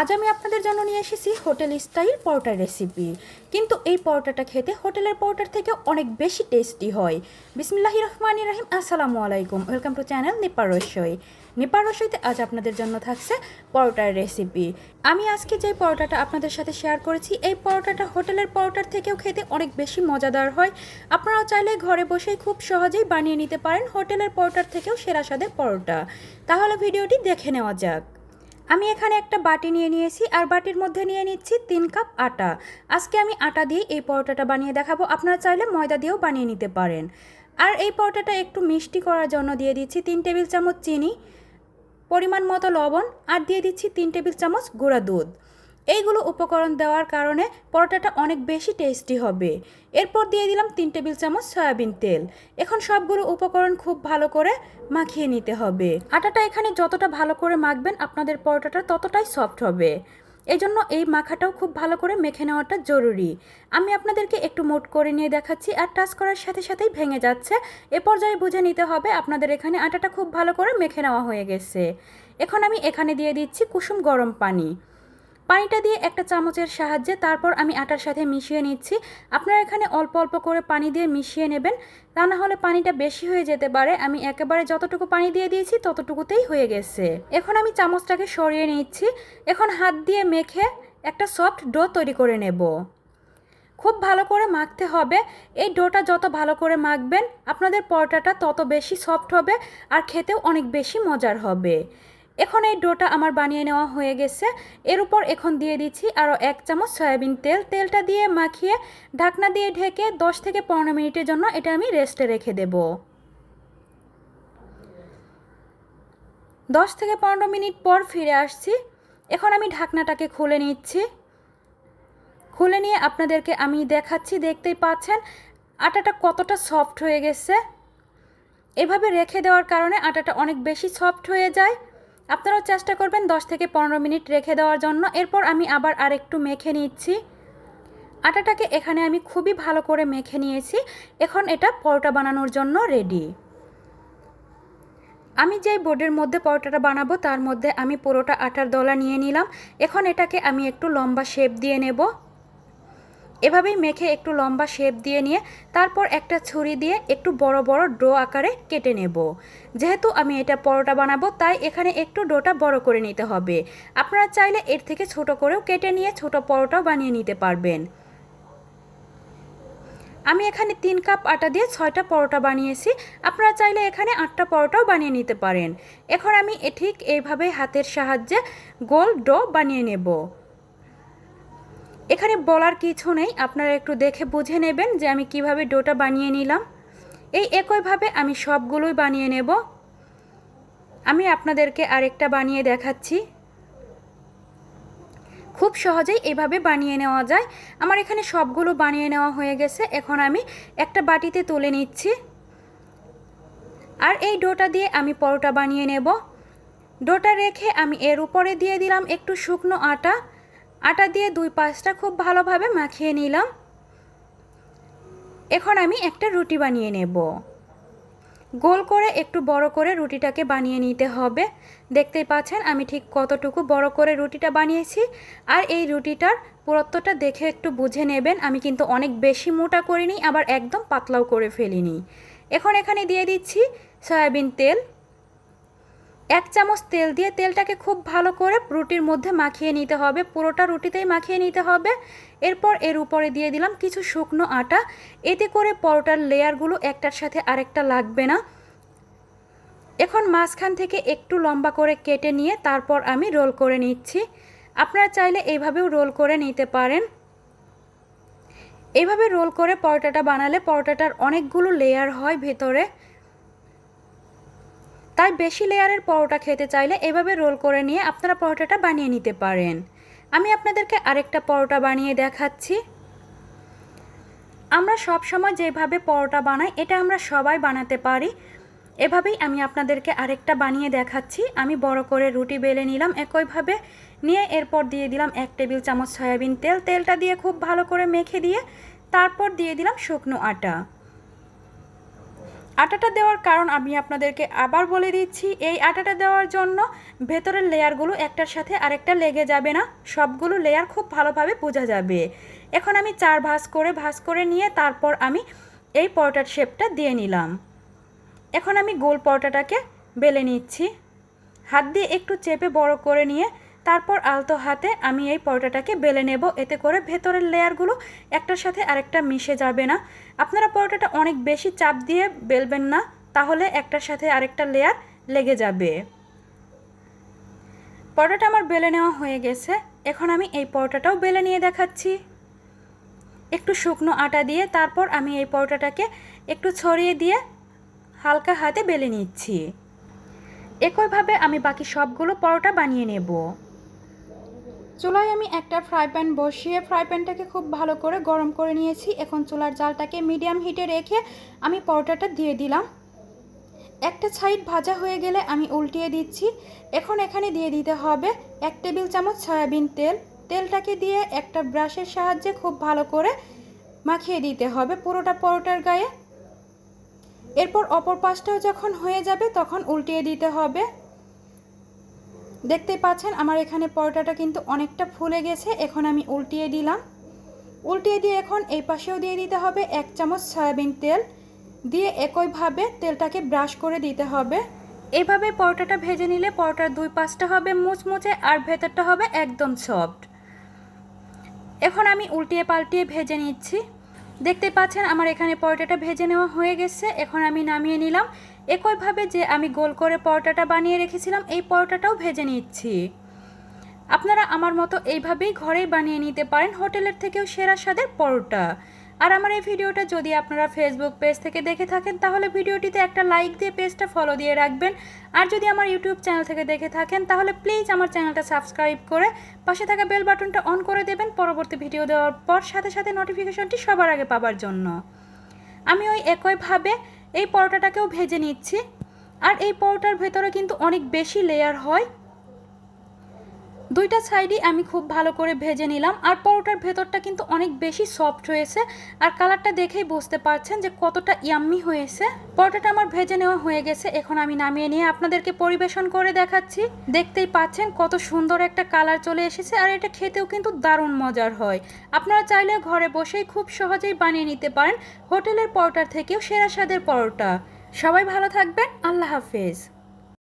আজ আমি আপনাদের জন্য নিয়ে এসেছি হোটেল স্টাইল পরোটার রেসিপি কিন্তু এই পরোটাটা খেতে হোটেলের পরোটার থেকে অনেক বেশি টেস্টি হয়। বিসমিল্লাহি রহমানি রহিম, আসসালামু আলাইকুম। ওয়েলকাম টু চ্যানেল নেপার রসই নেপার রসইতে আজ আপনাদের জন্য থাকছে পরোটার রেসিপি আমি আজকে যে পরোটাটা আপনাদের সাথে শেয়ার করেছি, এই পরোটাটা হোটেলের পরোটার থেকেও খেতে অনেক বেশি মজাদার হয়। আপনারাও চাইলে ঘরে বসেই খুব সহজেই বানিয়ে নিতে পারেন হোটেলের পরোটার থেকেও সেরা স্বাদের পরোটা। তাহলে ভিডিওটি দেখে নেওয়া যাক। আমি এখানে একটা বাটি নিয়ে নিয়েছি আর বাটির মধ্যে নিয়ে নিচ্ছি তিন কাপ আটা। আজকে আমি আটা দিয়ে এই পরোটাটা বানিয়ে দেখাবো। আপনারা চাইলে ময়দা দিয়েও বানিয়ে নিতে পারেন। আর এই পরোটাটা একটু মিষ্টি করার জন্য দিয়ে দিচ্ছি তিন টেবিল চামচ চিনি, পরিমাণ মতো লবণ, আর দিয়ে দিচ্ছি তিন টেবিল চামচ গুঁড়া দুধ। এইগুলো উপকরণ দেওয়ার কারণে পরোটাটা অনেক বেশি টেস্টি হবে। এরপর দিয়ে দিলাম তিন টেবিল চামচ সয়াবিন তেল। এখন সবগুলো উপকরণ খুব ভালো করে মাখিয়ে নিতে হবে। আটাটা এখানে যতটা ভালো করে মাখবেন আপনাদের পরোটাটা ততটাই সফট হবে। এই জন্য এই মাখাটাও খুব ভালো করে মেখে নেওয়াটা জরুরি। আমি আপনাদেরকে একটু মোট করে নিয়ে দেখাচ্ছি আর টাচ করার সাথে সাথেই ভেঙে যাচ্ছে। এ পর্যায়ে বুঝে নিতে হবে আপনাদের এখানে আটাটা খুব ভালো করে মেখে নেওয়া হয়ে গেছে। এখন আমি এখানে দিয়ে দিচ্ছি কুসুম গরম পানি। পানিটা দিয়ে একটা চামচের সাহায্যে তারপর আমি আটার সাথে মিশিয়ে নিচ্ছি। আপনারা এখানে অল্প অল্প করে পানি দিয়ে মিশিয়ে নেবেন। তা না হলে পানিটা বেশি হয়ে যেতে পারে। আমি একেবারে যতটুকু পানি দিয়ে দিয়েছি ততটুকুতেই হয়ে গেছে। এখন আমি চামচটাকে সরিয়ে নিচ্ছি। এখন হাত দিয়ে মেখে একটা সফট ডো তৈরি করে নেব। খুব ভালো করে মাখতে হবে। এই ডোটা যত ভালো করে মাখবেন, আপনাদের পরোটাটা তত বেশি সফট হবে আর খেতেও অনেক বেশি মজার হবে। এখন এই ডোটা আমার বানিয়ে নেওয়া হয়ে গেছে। এর উপর এখন দিয়ে দিচ্ছি আরও এক চামচ সয়াবিন তেল। তেলটা দিয়ে মাখিয়ে ঢাকনা দিয়ে ঢেকে দশ থেকে পনেরো মিনিটের জন্য এটা আমি রেস্টে রেখে দেব। দশ থেকে পনেরো মিনিট পর ফিরে আসছি। এখন আমি ঢাকনাটাকে খুলে নিচ্ছি। খুলে নিয়ে আপনাদেরকে আমি দেখাচ্ছি, দেখতেই পাচ্ছেন আটাটা কতটা সফট হয়ে গেছে। এভাবে রেখে দেওয়ার কারণে আটাটা অনেক বেশি সফট হয়ে যায়। আপনারাও চেষ্টা করবেন দশ থেকে পনেরো মিনিট রেখে দেওয়ার জন্য। এরপর আমি আবার আরেকটু মেখে নিচ্ছি। আটাটাকে এখানে আমি খুবই ভালো করে মেখে নিয়েছি। এখন এটা পরোটা বানানোর জন্য রেডি আমি যেই বোর্ডের মধ্যে পরোটাটা বানাবো, তার মধ্যে আমি পুরোটা আটার দলা নিয়ে নিলাম। এখন এটাকে আমি একটু লম্বা শেপ দিয়ে নেব। এভাবেই মেখে একটু লম্বা শেপ দিয়ে নিয়ে তারপর একটা ছুরি দিয়ে একটু বড় বড় ডো আকারে কেটে নেব। যেহেতু আমি এটা পরোটা বানাবো, তাই এখানে একটু ডোটা বড় করে নিতে হবে। আপনারা চাইলে এর থেকে ছোট করেও কেটে নিয়ে ছোট পরোটাও বানিয়ে নিতে পারবেন। আমি এখানে তিন কাপ আটা দিয়ে ছয়টা পরোটা বানিয়েছি। আপনারা চাইলে এখানে আটটা পরোটাও বানিয়ে নিতে পারেন। এখন আমি ঠিক এইভাবে হাতের সাহায্যে গোল ডো বানিয়ে নেব। এখানে বলার কিছু নেই, আপনারা একটু দেখে বুঝে নেবেন যে আমি কীভাবে ডোটা বানিয়ে নিলাম। এই একইভাবে আমি সবগুলোই বানিয়ে নেব। আমি আপনাদেরকে আরেকটা বানিয়ে দেখাচ্ছি। খুব সহজেই এভাবে বানিয়ে নেওয়া যায়। আমার এখানে সবগুলো বানিয়ে নেওয়া হয়ে গেছে। এখন আমি একটা বাটিতে তুলে নিচ্ছি। আর এই ডোটা দিয়ে আমি পরোটা বানিয়ে নেব। ডোটা রেখে আমি এর উপরে দিয়ে দিলাম একটু শুকনো আটা। আটা দিয়ে দুই পাশটা খুব ভালোভাবে মাখিয়ে নিলাম। এখন আমি একটা রুটি বানিয়ে নেব। গোল করে একটু বড় করে রুটিটাকে বানিয়ে নিতে হবে। দেখতেই পাচ্ছেন আমি ঠিক কতটুকু বড় করে রুটিটা বানিয়েছি। আর এই রুটিটার পুরত্বটা দেখে একটু বুঝে নেবেন। আমি কিন্তু অনেক বেশি মোটা করিনি, আবার একদম পাতলাও করে ফেলিনি। এখন এখানে দিয়ে দিচ্ছি সয়াবিন তেল। এক চামচ তেল দিয়ে তেলটাকে খুব ভালো করে রুটির মধ্যে মাখিয়ে নিতে হবে। পুরোটা রুটিতেই মাখিয়ে নিতে হবে। এরপর এর উপরে দিয়ে দিলাম কিছু শুকনো আটা। এতে করে পরোটার লেয়ারগুলো একটার সাথে আরেকটা লাগবে না। এখন মাঝখান থেকে একটু লম্বা করে কেটে নিয়ে তারপর আমি রোল করে নিচ্ছি। আপনারা চাইলে এইভাবেও রোল করে নিতে পারেন। এইভাবে রোল করে পরোটাটা বানালে পরোটাটার অনেকগুলো লেয়ার হয় ভেতরে। তাই বেশি লেয়ারের পরোটা খেতে চাইলে এভাবে রোল করে নিয়ে আপনারা পরোটাটা বানিয়ে নিতে পারেন। আমি আপনাদেরকে আরেকটা পরোটা বানিয়ে দেখাচ্ছি। আমরা সব সময় যেভাবে পরোটা বানাই, এটা আমরা সবাই বানাতে পারি। এভাবেই আমি আপনাদেরকে আরেকটা বানিয়ে দেখাচ্ছি। আমি বড় করে রুটি বেলে নিলাম একইভাবে, নিয়ে এরপর দিয়ে দিলাম এক টেবিল চামচ সয়াবিন তেল। তেলটা দিয়ে খুব ভালো করে মেখে দিয়ে, তারপর দিয়ে দিলাম শুকনো আটা। আটাটা দেওয়ার কারণ আমি আপনাদেরকে আবার বলে দিচ্ছি, এই আটাটা দেওয়ার জন্য ভেতরের লেয়ারগুলো একটার সাথে আরেকটা লেগে যাবে না, সবগুলো লেয়ার খুব ভালোভাবে বোঝা যাবে। এখন আমি চার ভাঁজ করে ভাঁজ করে নিয়ে তারপর আমি এই পরোটার শেপটা দিয়ে নিলাম। এখন আমি গোল পরোটাটাকে বেলে নিচ্ছি। হাত দিয়ে একটু চেপে বড় করে নিয়ে তারপর আলতো হাতে আমি এই পরোটাটাকে বেলে নেব। এতে করে ভেতরের লেয়ারগুলো একটার সাথে আরেকটা মিশে যাবে না। আপনারা পরোটাটা অনেক বেশি চাপ দিয়ে বেলবেন না, তাহলে একটার সাথে আরেকটা লেয়ার লেগে যাবে। পরোটাটা আমার বেলে নেওয়া হয়ে গেছে। এখন আমি এই পরোটাটাও বেলে নিয়ে দেখাচ্ছি। একটু শুকনো আটা দিয়ে তারপর আমি এই পরোটাটাকে একটু ছড়িয়ে দিয়ে হালকা হাতে বেলে নিচ্ছি। একইভাবে আমি বাকি সবগুলো পরোটা বানিয়ে নেব। চুলায় আমি একটা ফ্রাই প্যান বসিয়ে ফ্রাই প্যানটাকে খুব ভালো করে গরম করে নিয়েছি। এখন চুলার জালটাকে মিডিয়াম হিটে রেখে আমি পরোটাটা দিয়ে দিলাম। একটা সাইড ভাজা হয়ে গেলে আমি উল্টিয়ে দিচ্ছি। এখন এখানে দিয়ে দিতে হবে এক টেবিল চামচ সয়াবিন তেল। তেলটাকে দিয়ে একটা ব্রাশের সাহায্যে খুব ভালো করে মাখিয়ে দিতে হবে পুরোটা পরোটার গায়ে। এরপর অপর পাশটাও যখন হয়ে যাবে তখন উল্টিয়ে দিতে হবে। দেখতেই পাচ্ছেন আমার এখানে পরোটাটা কিন্তু অনেকটা ফুলে গেছে, এখন আমি উল্টিয়ে দিলাম। উল্টিয়ে দিয়ে এখন এই পাশেও দিয়ে দিতে হবে এক চামচ সয়াবিন তেল, দিয়ে একইভাবে তেলটাকে ব্রাশ করে দিতে হবে। এভাবে পরোটাটা ভেজে নিলে পরোটার দুই পাশটা হবে মুচমুচে আর ভেতরটা হবে একদম সফট। এখন আমি উল্টিয়ে পাল্টিয়ে ভেজে নিচ্ছি। দেখতে পাচ্ছেন আমার এখানে পরোটাটা ভেজে নেওয়া হয়ে গেছে, এখন আমি নামিয়ে নিলাম। একইভাবে যে আমি গোল করে পরোটাটা বানিয়ে রেখেছিলাম, এই পরোটাটাও ভেজে নিচ্ছি। আপনারা আমার মতো এইভাবেই ঘরেই বানিয়ে নিতে পারেন হোটেলের থেকেও সেরা স্বাদের পরোটা। আর আমার এই ভিডিওটা যদি আপনারা ফেসবুক পেজ থেকে দেখে থাকেন, তাহলে ভিডিওটিতে একটা লাইক দিয়ে পেজটা ফলো দিয়ে রাখবেন। আর যদি আমার ইউটিউব চ্যানেল থেকে দেখে থাকেন, তাহলে প্লিজ আমার চ্যানেলটা সাবস্ক্রাইব করে পাশে থাকা বেল বাটনটা অন করে দেবেন পরবর্তী ভিডিও দেওয়ার পর, সাথে সাথে নোটিফিকেশনটি সবার আগে পাবার জন্য। আমি ওই একইভাবে এই পরোটাটাকেও ভেজে নিচ্ছি। আর এই পরোটার ভেতরে কিন্তু অনেক বেশি লেয়ার হয়। দুইটা সাইডই আমি খুব ভালো করে ভেজে নিলাম। আর পরোটার ভেতরটা কিন্তু অনেক বেশি সফট হয়েছে। আর কালারটা দেখেই বুঝতে পারছেন যে কতটা ইয়াম্মি হয়েছে। পরোটাটা আমার ভেজে নেওয়া হয়ে গেছে। এখন আমি নামিয়ে নিয়ে আপনাদেরকে পরিবেশন করে দেখাচ্ছি। দেখতেই পাচ্ছেন কত সুন্দর একটা কালার চলে এসেছে। আর এটা খেতেও কিন্তু দারুণ মজার হয়। আপনারা চাইলে ঘরে বসেই খুব সহজেই বানিয়ে নিতে পারেন হোটেলের পরোটার থেকেও সেরা স্বাদের পরোটা। সবাই ভালো থাকবেন। আল্লাহ হাফেজ।